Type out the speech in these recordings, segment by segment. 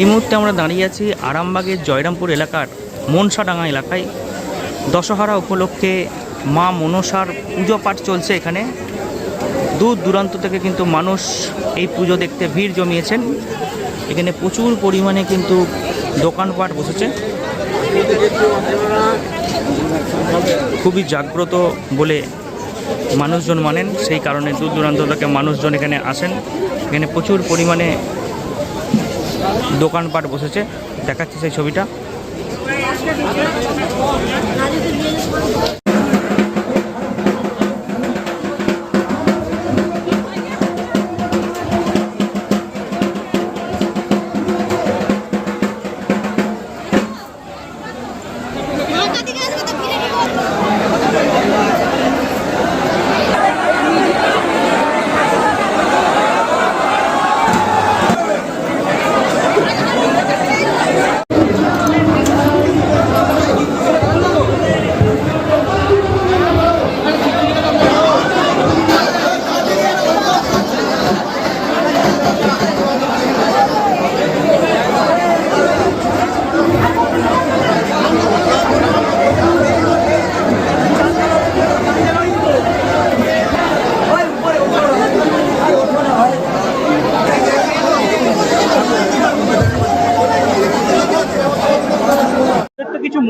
এই মুহূর্তে আমরা দাঁড়িয়ে আছি আরামবাগের জয়রামপুর এলাকার মনসাডাঙ্গা এলাকায়। দশহরা উপলক্ষে মা মনসার পুজো পাঠ চলছে এখানে। দূর দূরান্ত থেকে কিন্তু মানুষ এই পুজো দেখতে ভিড় জমিয়েছেন। এখানে প্রচুর পরিমাণে কিন্তু দোকানপাট বসেছে। খুবই জাগ্রত বলে মানুষজন মানেন। সেই কারণে দূর দূরান্ত থেকে মানুষজন এখানে আসেন। এখানে প্রচুর পরিমাণে দোকানপাট বসেছে দেখাচ্ছি সেই ছবিটা।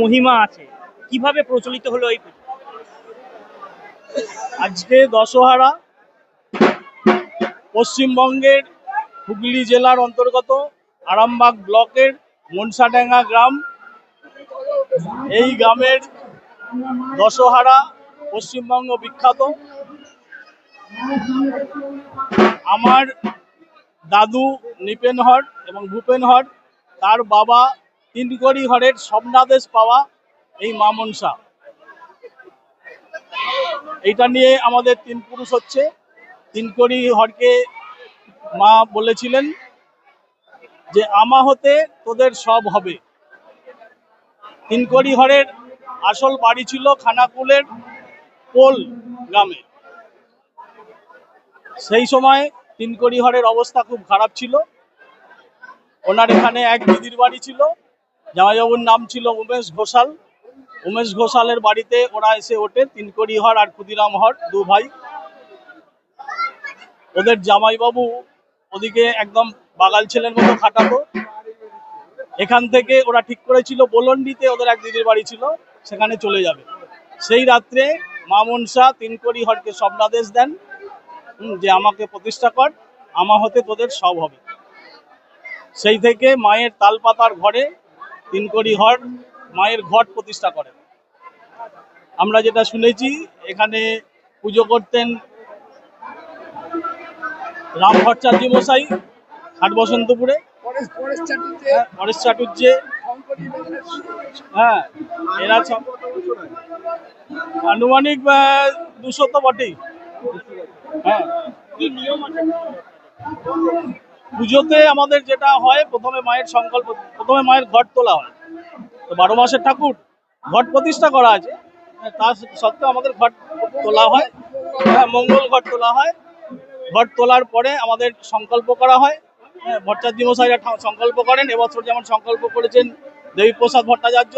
মহিমা আছে? কীভাবে প্রচলিত হলো এই পুজো? আজকে দশহারা পশ্চিমবঙ্গের হুগলি জেলার অন্তর্গত আরামবাগ ব্লকের মনসাডাঙ্গা গ্রাম। এই গ্রামের দশহারা পশ্চিমবঙ্গ বিখ্যাত। আমার দাদু নিপেন হর এবং ভূপেন হর, তার বাবা তিনকড়ি হরের স্বপ্নাদেশ পাওয়া এই মা মনসা। এইটা নিয়ে আমাদের তিন পুরুষ হচ্ছে। তিনকড়ি হরকে মা বলেছিলেন যে, আমা হতে তোদের সব হবে। তিনকড়ি হরের আসল বাড়ি ছিল খানাকুলের পোল গ্রামে। সেই সময় তিনকড়ি হরের অবস্থা খুব খারাপ ছিল। ওনার এখানে এক দিদির বাড়ি ছিল। জামাইবাবুর নাম ছিল উমেশ ঘোষাল। উমেশ ঘোষালের বাড়িতে ওরা এসে ওঠে তিনকড়ি হর আর ক্ষুদিরাম হর দু ভাই। ওদের জামাইবাবু ওদিকে একদম বাগাল ছেলের মতো খাটাতো। এখান থেকে ওরা ঠিক করেছিল, বোলন্ডিতে ওদের এক দিদির বাড়ি ছিল, সেখানে চলে যাবে। সেই রাত্রে মা মনসা তিনকড়ি হরকে স্বপ্নাদেশ দেন যে আমাকে প্রতিষ্ঠা কর, আমা হতে তোদের সব হবে। সেই থেকে মায়ের তালপাতার ঘরে তিনকড়ি হর মায়ের ঘট প্রতিষ্ঠা করেন আমরা যেটা শুনেছি এখানে পুজো করতেন রাম ভট্টাচার্য মশাই হাট বসন্তপুরে। হ্যাঁ, পরেশ চাটুর্যে হ্যাঁ এরা আনুমানিক দুশো তো বটেই। হ্যাঁ। কি নিয়ম আছে পুজোতে আমাদের যেটা হয় প্রথমে মায়ের সংকল্প প্রথমে মায়ের ঘট তোলা হয়। তো বারো মাসের ঠাকুর ঘট প্রতিষ্ঠা করা আছে। তা সত্ত্বেও আমাদের ঘট তোলা হয় হ্যাঁ মঙ্গল ঘট তোলা হয়। ঘট তোলার পরে আমাদের সংকল্প করা হয়। হ্যাঁ ভট্টাচার্য মশাইরা সংকল্প করেন। এবছর যেমন সংকল্প করেছেন দেবীপ্রসাদ ভট্টাচার্য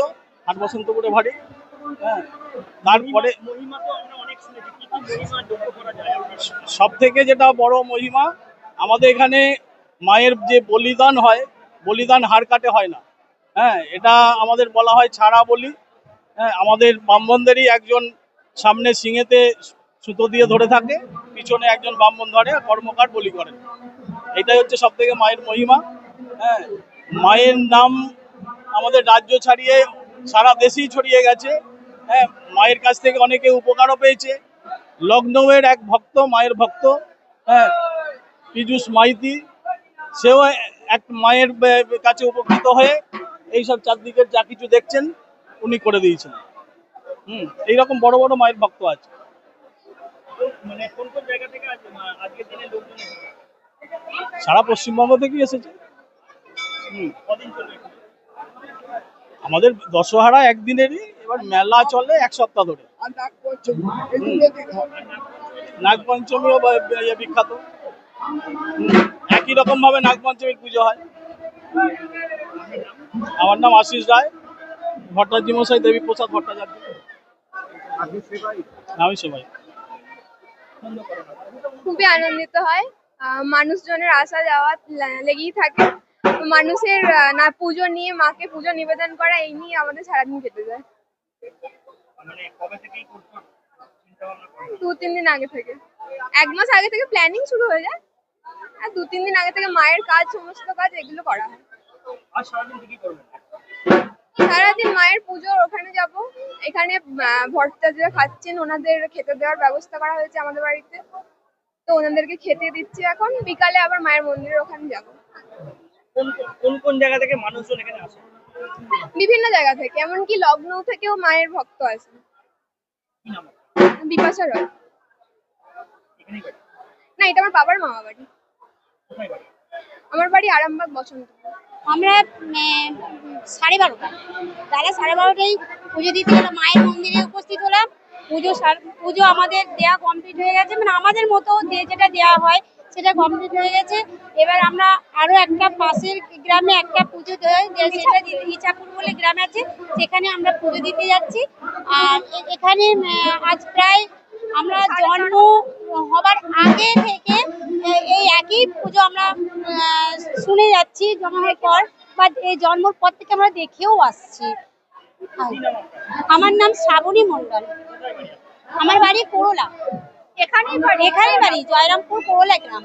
হাট বসন্তপুরে ভারী। হ্যাঁ তারপরে সব থেকে যেটা বড় মহিমা আমাদের এখানে মায়ের যে বলিদান হয়, বলিদান হাড় কাটে হয় না। হ্যাঁ এটা আমাদের বলা হয় ছাড়া বলি। হ্যাঁ আমাদের ব্রাহ্মণদেরই একজন সামনে সিঙেতে সুতো দিয়ে ধরে থাকে, পিছনে একজন ব্রাহ্মণ ধরে, কর্মকার বলি করেন। এটাই হচ্ছে সব থেকে মায়ের মহিমা। হ্যাঁ মায়ের নাম আমাদের রাজ্য ছাড়িয়ে সারা দেশেই ছড়িয়ে গেছে। হ্যাঁ মায়ের কাছ থেকে অনেকে উপকারও পেয়েছে। লখনৌয়ের এক ভক্ত, মায়ের ভক্ত। হ্যাঁ পীযুষ মাইতি সেও এক মায়ের কাছে উপকৃত হয়ে এইসব চারদিকের যা কিছু দেখছেন উনি করে দিয়েছেন। হুম এইরকম বড় বড় মায়ের ভক্ত আছে। মানে কোন কোন জায়গা থেকে আজকের দিনে লোকজন সারা পশ্চিমবঙ্গ থেকেই এসেছে। আমাদের দশহারা একদিনেরই এবার মেলা চলে এক সপ্তাহ ধরে। নাগপঞ্চমীও বা- ইয়ে বিখ্যাত। একই রকম ভাবে নাগপঞ্চমীর পুজো হয়? আমার নাম আশিস রায়, ভট্টাচার্য মশাই, দেবী প্রসাদ ভট্টাচার্য। আমি সেবাই। খুবই আনন্দিত হয়। মানুষজনের আসা যাওয়া লেগেই থাকে। মানুষের না, পুজো নিয়ে, মাকে পুজো নিবেদন করা, এই নিয়ে আমাদের সারাদিন কেটে যায়। দু তিন দিন আগে থেকে। এক মাস আগে থেকে প্ল্যানিং শুরু হয়ে যায়। আর দু তিন দিন আগে থেকে মায়ের কাজ সমস্ত কাজ এগুলো করা হয়। আর সারাদিন কি করবেন? সারাদিন মায়ের পুজোর ওখানে যাব। এখানে আহ, ভট্টাচার্য খাচ্ছেন ওনাদের খেতে দেওয়ার ব্যবস্থা করা হয়েছে আমাদের বাড়িতে। তো ওনাদেরকে খেতে দিচ্ছি এখন। বিকালে আবার মায়ের মন্দিরের ওখানে যাব। কোন কোন জায়গা থেকে মানুষজন এখানে আসে? বিভিন্ন জায়গা থেকে এমনকি লখনৌ থেকেও মায়ের ভক্ত আছে বিপাশা রয়। না এটা আমার বাবার মামা বাড়ি আমার বাড়ি আরামবাগ বসন্ত। আমরা সাড়ে বারোটা বেলা সাড়ে বারোটায় পুজো দিতে গেলাম, মায়ের মন্দিরে উপস্থিত হলাম। পুজো পুজো আমাদের দেয়া কমপ্লিট হয়ে গেছে। মানে আমাদের মতো যেটা দেওয়া হয়, সেটা কমপ্লিট হয়ে গেছে। এবার আমরা আরও একটা পাশের গ্রামে একটা পুজো দেয় সেটা ইচাপুর বলে গ্রাম আছে, সেখানে আমরা পুজো দিতে যাচ্ছি। আর এখানে আজ প্রায় আমরা জন্ম হবার আগে থেকে এই একই পুজো আমরা শুনে যাচ্ছি জন্মের পর, বা এই জন্মর পর থেকে আমরা দেখেও আসছি। আমার নাম শ্রাবণী মন্ডল আমার বাড়ি করোলা এখানেই বাড়ি। এখানেই বাড়ি, জয়রামপুর করোলা গ্রাম।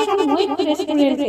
মৈত্র রেস্টুরেন্টে